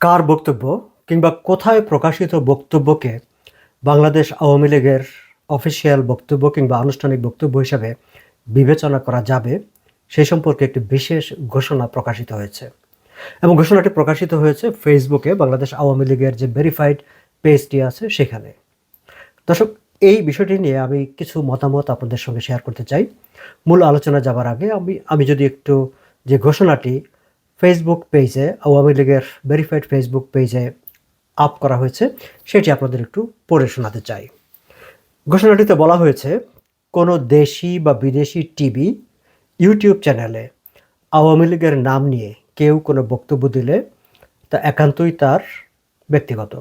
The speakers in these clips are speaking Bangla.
কার বক্তব্য কিংবা কোথায় প্রকাশিত বক্তব্যকে বাংলাদেশ আওয়ামী লীগের অফিসিয়াল বক্তব্য কিংবা আনুষ্ঠানিক বক্তব্য হিসাবে বিবেচনা করা যাবে সেই সম্পর্কে একটি বিশেষ ঘোষণা প্রকাশিত হয়েছে। এবং ঘোষণাটি প্রকাশিত হয়েছে ফেসবুকে, বাংলাদেশ আওয়ামী লীগের যে ভেরিফাইড পেজটি আছে সেখানে। দর্শক, এই বিষয়টি নিয়ে আমি কিছু মতামত আপনাদের সঙ্গে শেয়ার করতে চাই। মূল আলোচনা যাবার আগে আমি আমি যদি একটু যে ঘোষণাটি ফেসবুক পেজে আওয়ামী লীগের ভেরিফাইড ফেসবুক পেজে আপ করা হয়েছে, সেটি আপনাদের একটু পড়ে শোনাতে চাই। ঘোষণাটিতে বলা হয়েছে, কোনো দেশি বা বিদেশি টিভি ইউটিউব চ্যানেলে আওয়ামী লীগের নাম নিয়ে কেউ কোনো বক্তব্য দিলে তা একান্তই তার ব্যক্তিগত।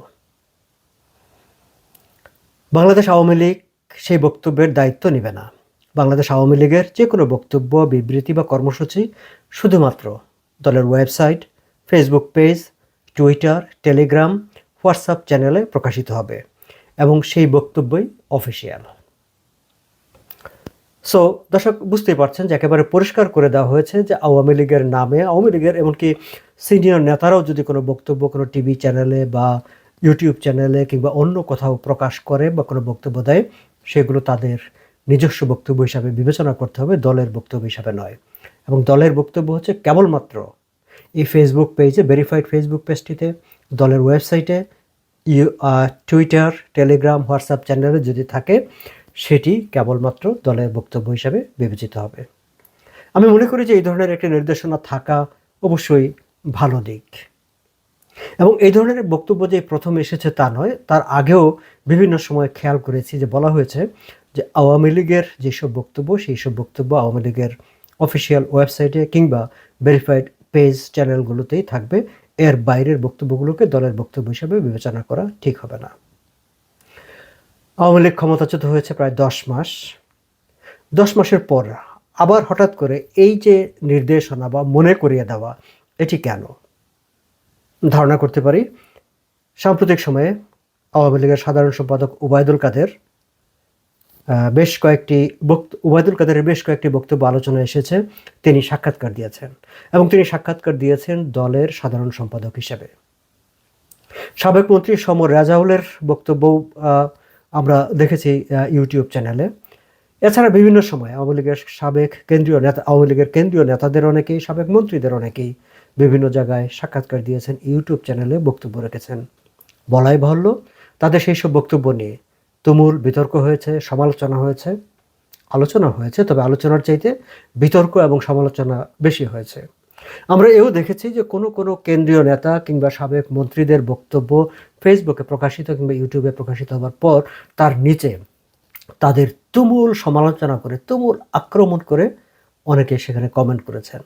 বাংলাদেশ আওয়ামী লীগ সেই বক্তব্যের দায়িত্ব নেবে না। বাংলাদেশ আওয়ামী লীগের যে কোনো বক্তব্য, বিবৃতি বা কর্মসূচি শুধুমাত্র দলের website Facebook page Twitter Telegram WhatsApp চ্যানেলে প্রকাশিত হবে এবং সেই বক্তব্যই অফিসিয়াল সো দর্শক, বুঝতেই পারছেন যে একেবারে পরিষ্কার করে দেওয়া হয়েছে যে আওয়ামী লীগের নামে, আওয়ামী লীগের এমনকি সিনিয়র নেতারাও যদি কোনো বক্তব্য কোনো টিভি চ্যানেলে বা ইউটিউব চ্যানেলে কিংবা অন্য কোথাও প্রকাশ করে বা কোনো বক্তব্য দেয়, সেগুলো তাদের নিজস্ব বক্তব্য হিসাবে বিবেচনা করতে হবে, দলের বক্তব্য হিসাবে নয়। এবং দলের বক্তব্য হচ্ছে কেবলমাত্র এই ফেসবুক পেজে ভেরিফাইড ফেসবুক পেজটিতে দলের ওয়েবসাইটে টুইটার টেলিগ্রাম হোয়াটসঅ্যাপ চ্যানেলে যদি থাকে, সেটি কেবলমাত্র দলের বক্তব্য হিসাবে বিবেচিত হবে। আমি মনে করি যে এই ধরনের একটি নির্দেশনা থাকা অবশ্যই ভালো দিক। এবং এই ধরনের বক্তব্য যে প্রথম এসেছে তা নয়, তার আগেও বিভিন্ন সময় খেয়াল করেছি যে বলা হয়েছে যে আওয়ামী লীগের যেসব বক্তব্য সেই সব বক্তব্য আওয়ামী লীগের অফিসিয়াল ওয়েবসাইটে কিংবা ভেরিফাইড পেজ চ্যানেলগুলোতেই থাকবে। এর বাইরের বক্তব্যগুলোকে দলের বক্তব্য হিসেবে বিবেচনা করা ঠিক হবে না। আওয়ামী লীগ ক্ষমতাচ্যুত হয়েছে প্রায় দশ মাস। দশ মাসের পর আবার হঠাৎ করে এই যে নির্দেশনা বা মনে করিয়ে দেওয়া, এটি কেন? ধারণা করতে পারি, সাম্প্রতিক সময়ে আওয়ামী লীগের সাধারণ সম্পাদক ওবায়দুল কাদের বেশ কয়েকটি বক্ত উবায়দুল কাদেরের বেশ কয়েকটি বক্তব্য আলোচনায় এসেছে। তিনি সাক্ষাৎকার দিয়েছেন এবং তিনি সাক্ষাৎকার দিয়েছেন দলের সাধারণ সম্পাদক হিসেবে। সাবেক মন্ত্রী সমর রাজাউলের বক্তব্য আমরা দেখেছি ইউটিউব চ্যানেলে। এছাড়া বিভিন্ন সময় আওয়ামী লীগের সাবেক কেন্দ্রীয় নেতা, আওয়ামী লীগের কেন্দ্রীয় নেতাদের অনেকেই, সাবেক মন্ত্রীদের অনেকেই বিভিন্ন জায়গায় সাক্ষাৎকার দিয়েছেন, ইউটিউব চ্যানেলে বক্তব্য রেখেছেন। বলাই বাহুল্য, তাদের সেই সব বক্তব্য নিয়ে তুমুল বিতর্ক হয়েছে, সমালোচনা হয়েছে, আলোচনা হয়েছে, তবে আলোচনার চাইতে বিতর্ক এবং সমালোচনা বেশি হয়েছে। আমরা এও দেখেছি যে কোনো কোনো কেন্দ্রীয় নেতা কিংবা সাবেক মন্ত্রীদের বক্তব্য ফেসবুকে প্রকাশিত কিংবা ইউটিউবে প্রকাশিত হওয়ার পর তার নিচে তাদের তুমুল সমালোচনা করে, তুমুল আক্রমণ করে অনেকে সেখানে কমেন্ট করেছেন।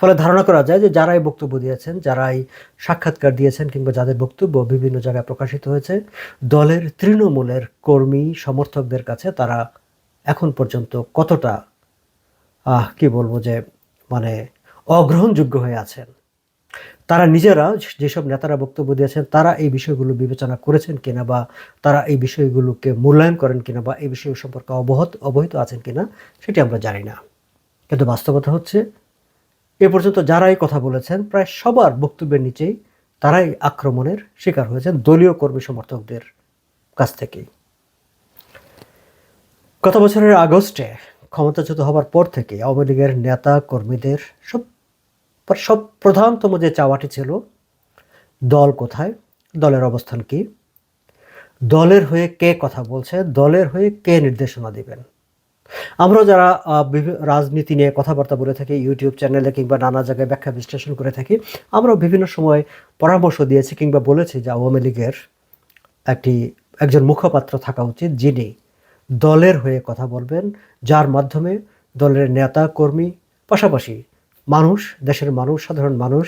ফলে ধারণা করা যায় যে যারাই বক্তব্য দিয়েছেন, যারাই সাক্ষাৎকার দিয়েছেন কিংবা যাদের বক্তব্য বিভিন্ন জায়গায় প্রকাশিত হয়েছে, দলের তৃণমূলের কর্মী, সমর্থকদের কাছে তারা এখন পর্যন্ত কতটা কি বলব যে মানে অগ্রহণযোগ্য হয়ে আছেন? তারা নিজেরা যেসব নেতারা বক্তব্য দিয়েছেন, তারা এই বিষয়গুলো বিবেচনা করেছেন কিনা বা তারা এই বিষয়গুলোকে মূল্যায়ন করেন কিনা বা এই বিষয় সম্পর্কে অবহত, অবহিত আছেন কিনা, সেটি আমরা জানি না। কিন্তু বাস্তবতা হচ্ছে এ পর্যন্ত যারাই কথা বলেছেন, প্রায় সবার বক্তব্যের নিচেই তারাই আক্রমণের শিকার হয়েছেন দলীয় কর্মী সমর্থকদের কাছ থেকেই। গত বছরের আগস্টে ক্ষমতাচ্যুত হবার পর থেকে আওয়ামী লীগের নেতা কর্মীদের সব সব প্রধানতম যে চাওয়াটি ছিল, দল কোথায়, দলের অবস্থান কি, দলের হয়ে কে কথা বলছে, দলের হয়ে কে নির্দেশনা দিবেন? আমরা যারা রাজনীতি নিয়ে কথাবার্তা বলে থাকি ইউটিউব চ্যানেলে কিংবা নানা জায়গায় ব্যাখ্যা বিশ্লেষণ করে থাকি আমরা বিভিন্ন সময় পরামর্শ দিয়েছি কিংবা বলেছি যে আওয়ামী লীগের একটি, একজন মুখপাত্র থাকা উচিত যিনি দলের হয়ে কথা বলবেন, যার মাধ্যমে দলের নেতা, কর্মী, পাশাপাশি মানুষ, দেশের মানুষ, সাধারণ মানুষ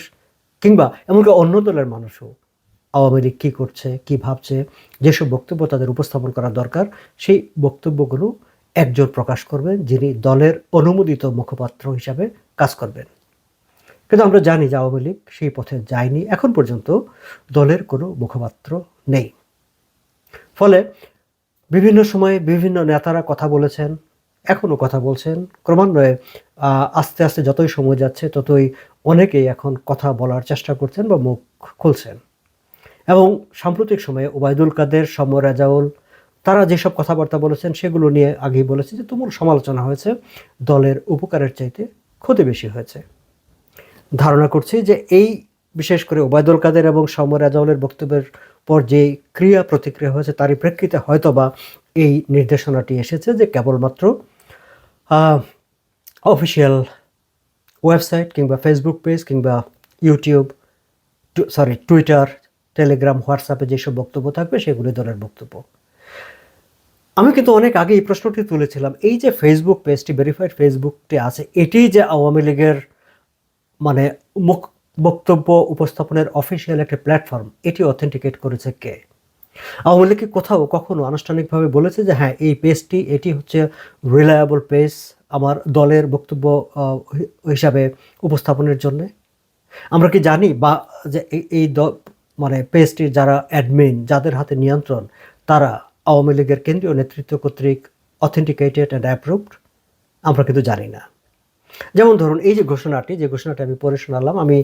কিংবা এমনকি অন্য দলের মানুষও আওয়ামী লীগ কী করছে, কী ভাবছে, যেসব বক্তব্য তাদের উপস্থাপন করা দরকার, সেই বক্তব্যগুলো একজন প্রকাশ করবেন, যিনি দলের অনুমোদিত মুখপাত্র হিসাবে কাজ করবেন। কিন্তু আমরা জানি যে আওয়ামী লীগ সেই পথে যায়নি, এখন পর্যন্ত দলের কোনো মুখপাত্র নেই। ফলে বিভিন্ন সময়ে বিভিন্ন নেতারা কথা বলেছেন, এখনও কথা বলছেন। ক্রমান্বয়ে আস্তে আস্তে যতই সময় যাচ্ছে, ততই অনেকেই এখন কথা বলার চেষ্টা করছেন বা মুখ খুলছেন। এবং সাম্প্রতিক সময়ে ওবায়দুল কাদের সমর রাজাউল তারা যেসব কথাবার্তা বলেছেন সেগুলো নিয়ে আগেই বলেছে যে তুমুল সমালোচনা হয়েছে, দলের উপকারের চাইতে ক্ষতি বেশি হয়েছে। ধারণা করছি যে এই বিশেষ করে ওবায়দুল কাদের এবং সমর রাজাউলের বক্তব্যের পর যে ক্রিয়া প্রতিক্রিয়া হয়েছে তারই প্রেক্ষিতে হয়তোবা এই নির্দেশনাটি এসেছে যে কেবলমাত্র অফিসিয়াল ওয়েবসাইট কিংবা ফেসবুক পেজ কিংবা ইউটিউব সরি টুইটার, টেলিগ্রাম, হোয়াটসঅ্যাপে যেসব বক্তব্য থাকবে সেগুলি দলের বক্তব্য। আমি কিন্তু অনেক আগে এই প্রশ্নটি তুলেছিলাম। এই যে ফেসবুক পেজটি ভেরিফাইড ফেসবুকটি আছে এটি যে আওয়ামী লীগের মানে মুখ বক্তব্য উপস্থাপনের অফিসিয়াল একটা প্ল্যাটফর্ম এটি অথেন্টিকেট করেছে কে? আওয়ামী লীগকে কোথাও কখনো আনুষ্ঠানিকভাবে বলেছে যে হ্যাঁ এই পেজটি এটি হচ্ছে রিলায়েবল পেজ আমার দলের বক্তব্য হিসাবে উপস্থাপনের জন্য আমরা কি জানি বা যে এই- মানে পেজটির যারা অ্যাডমিন যাদের হাতে নিয়ন্ত্রণ, তারা আওয়ামী লীগের কেন্দ্রীয় নেতৃত্ব কর্তৃক অথেন্টিকেটেড অ্যান্ড অ্যাপ্রুভড আমরা কিন্তু জানি না। যেমন ধরুন, এই যে ঘোষণাটি যে ঘোষণাটি আমি পড়ে শোনালাম, আমি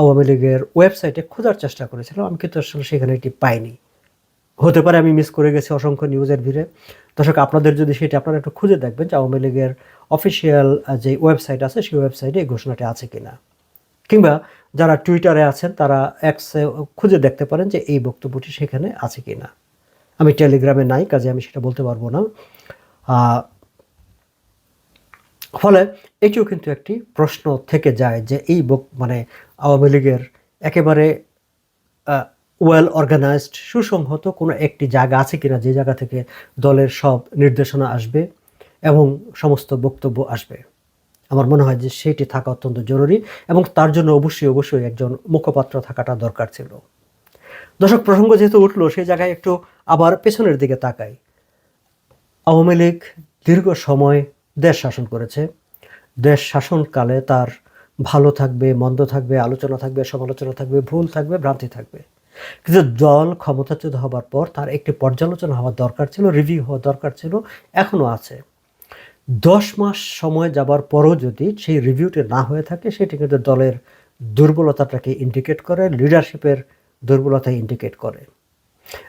আওয়ামী লীগের ওয়েবসাইটে খোঁজার চেষ্টা করেছিলাম, আমি কিন্তু আসলে সেখানে এটি পাইনি। হতে পারে আমি মিস করে গেছি অসংখ্য নিউজের ভিড়ে। দর্শক, আপনাদের যদি সেটি আপনারা একটু খুঁজে দেখবেন যে আওয়ামী লীগের অফিসিয়াল যে ওয়েবসাইট আছে, সেই ওয়েবসাইটে এই ঘোষণাটি আছে কিনা। কিংবা যারা টুইটারে আছেন, তারা এক্সে খুঁজে দেখতে পারেন যে এই বক্তব্যটি সেখানে আছে কিনা। আমি টেলিগ্রামে নাই, কাজে আমি সেটা বলতে পারব না। ফলে এটিও কিন্তু একটি প্রশ্ন থেকে যায় যে এই মানে আওয়ামী লীগের একেবারে ওয়েল অর্গানাইজড সুসংহত কোনো একটি জায়গা আছে কিনা, যে জায়গা থেকে দলের সব নির্দেশনা আসবে এবং সমস্ত বক্তব্য আসবে। আমার মনে হয় যে সেটি থাকা অত্যন্ত জরুরি এবং তার জন্য অবশ্যই অবশ্যই একজন মুখপাত্র থাকাটা দরকার ছিল। দর্শক, প্রসঙ্গ যেহেতু উঠল, সেই জায়গায় একটু আবার পেছনের দিকে তাকাই আওয়ামী লীগ দীর্ঘ সময় দেশ শাসন করেছে। দেশ শাসনকালে তার ভালো থাকবে, মন্দ থাকবে, আলোচনা থাকবে, সমালোচনা থাকবে, ভুল থাকবে, ভ্রান্তি থাকবে। কিন্তু দল ক্ষমতাচ্যুত হবার পর তার একটি পর্যালোচনা হওয়ার দরকার ছিল রিভিউ হওয়ার দরকার ছিল এখনও আছে। দশ মাস সময় যাবার পরও যদি সেই রিভিউটি না হয়ে থাকে, সেটি কিন্তু দলের দুর্বলতাটাকে ইন্ডিকেট করে লিডারশিপের দুর্বলতা ইন্ডিকেট করে।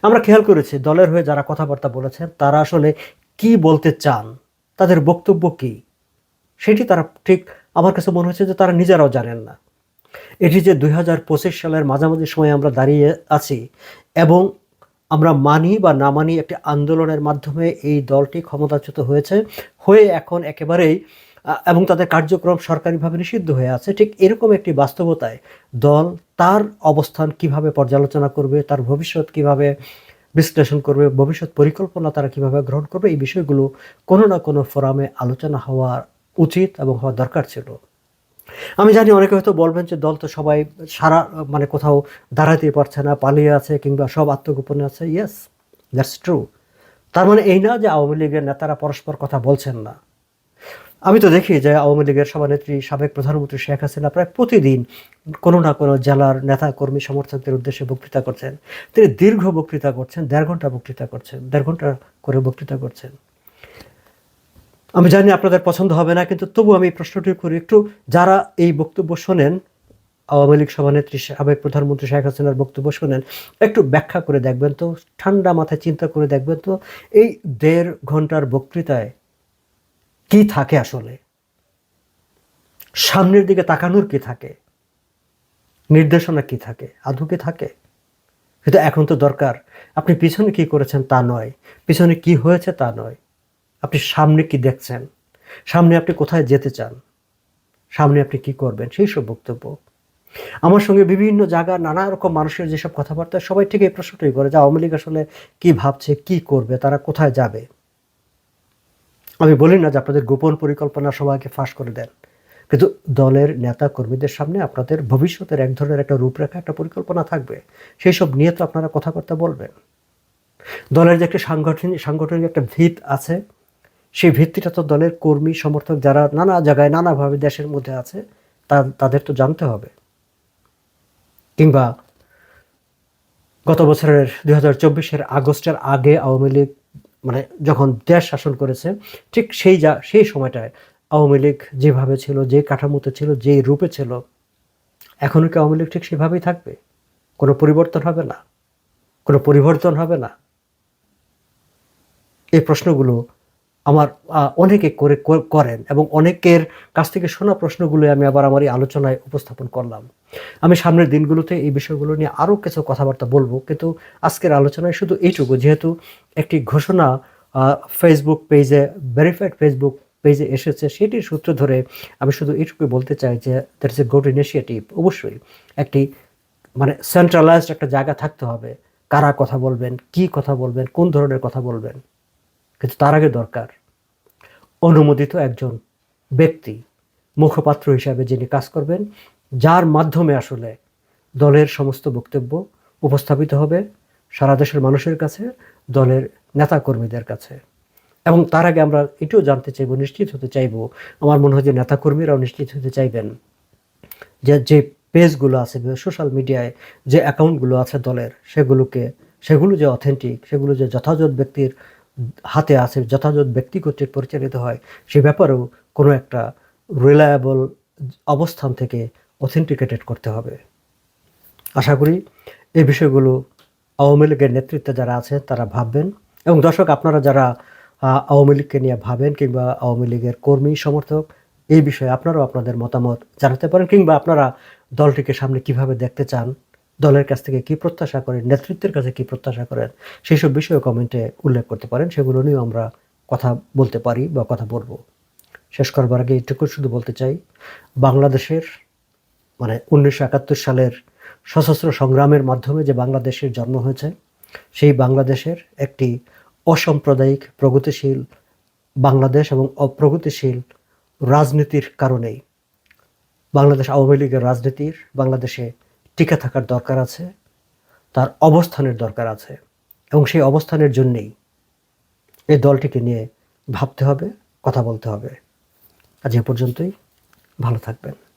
আমরা খেয়াল করেছি, দলের হয়ে যারা কথাবার্তা বলেছেন, তারা আসলে কি বলতে চান, তাদের বক্তব্য কি? সেটি তারা ঠিক আমার কাছে মনে হচ্ছে যে তারা নিজেরাও জানেন না। এটি যে দুই হাজার পঁচিশ সালের মাঝামাঝি সময়ে আমরা দাঁড়িয়ে আছি এবং আমরা মানি বা না মানি একটি আন্দোলনের মাধ্যমে এই দলটি ক্ষমতাচ্যুত হয়েছে, হয়ে এখন একেবারেই এবং তাদের কার্যক্রম সরকারিভাবে নিষিদ্ধ হয়ে আছে, ঠিক এরকম একটি বাস্তবতায় দল তার অবস্থান কীভাবে পর্যালোচনা করবে, তার ভবিষ্যৎ কীভাবে বিশ্লেষণ করবে, ভবিষ্যৎ পরিকল্পনা তারা কীভাবে গ্রহণ করবে, এই বিষয়গুলো কোনো না কোনো ফোরামে আলোচনা হওয়া উচিত এবং হওয়া দরকার ছিল। আমি জানি অনেকে হয়তো বলবেন যে দল তো সবাই সারা মানে কোথাও দাঁড়াতে পারছে না, পালিয়ে আছে কিংবা সব আত্মগোপনে আছে। ইয়েস দ্যাটস ট্রু তার মানে এই না যে আওয়ামী লীগের নেতারা পরস্পর কথা বলছেন না। আমি তো দেখি যে আওয়ামী লীগের সভানেত্রী, সাবেক প্রধানমন্ত্রী শেখ হাসিনা প্রায় প্রতিদিন কোনো না কোনো জেলার নেতা কর্মী সমর্থকদের উদ্দেশ্যে বক্তৃতা করছেন। তিনি দীর্ঘ বক্তৃতা করছেন, দেড় ঘণ্টা বক্তৃতা করছেন, দেড় ঘণ্টা করে বক্তৃতা করছেন। আমি জানি আপনাদের পছন্দ হবে না, কিন্তু তবু আমি প্রশ্নটি করি, একটু যারা এই বক্তব্য শোনেন, আওয়ামী লীগ সভানেত্রী, সাবেক প্রধানমন্ত্রী শেখ হাসিনার বক্তব্য শোনেন, একটু ব্যাখ্যা করে দেখবেন তো, ঠান্ডা মাথায় চিন্তা করে দেখবেন তো, এই দেড় ঘণ্টার বক্তৃতায় কি থাকে আসলে? সামনের দিকে তাকানোর কি থাকে? নির্দেশনা কি থাকে? আদৌ কি থাকে? কিন্তু এখন তো দরকার। আপনি পিছনে কি করেছেন তা নয়। পিছনে কি হয়েছে তা নয়। আপনি সামনে কি দেখছেন? সামনে আপনি কোথায় যেতে চান? সামনে আপনি কি করবেন? সেই সব বক্তব্য। আমার সঙ্গে বিভিন্ন জায়গা নানা রকম মানুষের যেসব কথাবার্তা, সবাই ঠিক এই প্রশ্নটাই করে যে আওয়ামী লীগ আসলে কি ভাবছে, কি করবে, তারা কোথায় যাবে? আমি বলি না যে আপনাদের গোপন পরিকল্পনা সবাইকে ফাঁস করে দেন। কিন্তু দলের নেতা কর্মীদের সামনে আপনাদের ভবিষ্যতের এক ধরনের একটা রূপরেখা, একটা পরিকল্পনা থাকবে। সেই সব নিয়ে তো আপনারা কথাবার্তা বলবেন। দলের যে একটা সাংগঠনিক সাংগঠনিক একটা ভিত আছে, সেই ভিত্তিটা তো দলের কর্মী, সমর্থক যারা নানা জায়গায়, নানাভাবে দেশের মধ্যে আছে, তা, তাদের তো জানতে হবে। কিংবা গত বছরের দুই হাজার চব্বিশের আগস্টের আগে আওয়ামী লীগ মানে যখন দেশ শাসন করেছে, ঠিক সেই যা, সেই সময়টায় আওয়ামী লীগ যেভাবে ছিল, যে কাঠামোতে ছিল, যেই রূপে ছিল এখনও কি আওয়ামী লীগ ঠিক সেভাবেই থাকবে? কোনো পরিবর্তন হবে না? কোনো পরিবর্তন হবে না? এই প্রশ্নগুলো আমার অনেকে করে করেন এবং অনেকের কাছ থেকে শোনা প্রশ্নগুলো আমি আবার আমার এই আলোচনায় উপস্থাপন করলাম। আমি সামনের দিনগুলোতে এই বিষয়গুলো নিয়ে আরও কিছু কথাবার্তা বলব, কিন্তু আজকের আলোচনায় শুধু এইটুকু, যেহেতু একটি ঘোষণা ফেসবুক পেজে ভেরিফাইড ফেসবুক পেজে এসেছে, সেটির সূত্র ধরে আমি শুধু এইটুকুই বলতে চাই যে that is a good initiative অবশ্যই একটি মানে সেন্ট্রালাইজড একটা জায়গা থাকতে হবে। কারা কথা বলবেন, কি কথা বলবেন, কোন ধরনের কথা বলবেন। কিন্তু তার আগে দরকার। অনুমোদিত একজন ব্যক্তি, মুখপাত্র হিসাবে যিনি কাজ করবেন, যার মাধ্যমে আসলে দলের সমস্ত বক্তব্য উপস্থাপিত হবে সারা দেশের মানুষের কাছে, দলের নেতাকর্মীদের কাছে। এবং তার আগে আমরা এটাও জানতে চাইব, নিশ্চিত হতে চাইব, আমার মনে হয় যে নেতাকর্মীরাও নিশ্চিত হতে চাইবেন যে যে পেজগুলো আছে সোশ্যাল মিডিয়ায় যে অ্যাকাউন্টগুলো আছে দলের, সেগুলোকে, সেগুলো যে অথেন্টিক সেগুলো যে যথাযথ ব্যক্তির হাতে আছে যথাযথ ব্যক্তি কর্তৃক পরিচালিত হয়, সে ব্যাপারেও কোনো একটা রিলায়েবল অবস্থান থেকে অথেন্টিকেটেড করতে হবে। আশা করি এই বিষয়গুলো আওয়ামী লীগের নেতৃত্বে যারা আছেন তারা ভাববেন। এবং দর্শক, আপনারা যারা আওয়ামী লীগকে নিয়ে ভাবেন কিংবা আওয়ামী লীগের কর্মী, সমর্থক, এই বিষয়ে আপনারাও আপনাদের মতামত জানাতে পারেন কিংবা আপনারা দলটিকে সামনে কীভাবে দেখতে চান দলের কাছ থেকে কি প্রত্যাশা করেন, নেতৃত্বের কাছে কি প্রত্যাশা করেন সেই সব বিষয়ে কমেন্টে উল্লেখ করতে পারেন। সেগুলো নিয়েও আমরা কথা বলতে পারি বা কথা বলব। শেষ করবার আগে এটুকু শুধু বলতে চাই, বাংলাদেশের মানে উনিশশো একাত্তর সালের সশস্ত্র সংগ্রামের মাধ্যমে যে বাংলাদেশের জন্ম হয়েছে, সেই বাংলাদেশের একটি অসাম্প্রদায়িক, প্রগতিশীল বাংলাদেশ এবং অপ্রগতিশীল রাজনীতির কারণেই বাংলাদেশ আওয়ামী লীগের রাজনীতির, বাংলাদেশে টিকে থাকার দরকার আছে, তার অবস্থানের দরকার আছে, এবং সেই অবস্থানের জন্যেই এই দলটিকে নিয়ে ভাবতে হবে, কথা বলতে হবে। আজ এ পর্যন্তই, ভালো থাকবেন।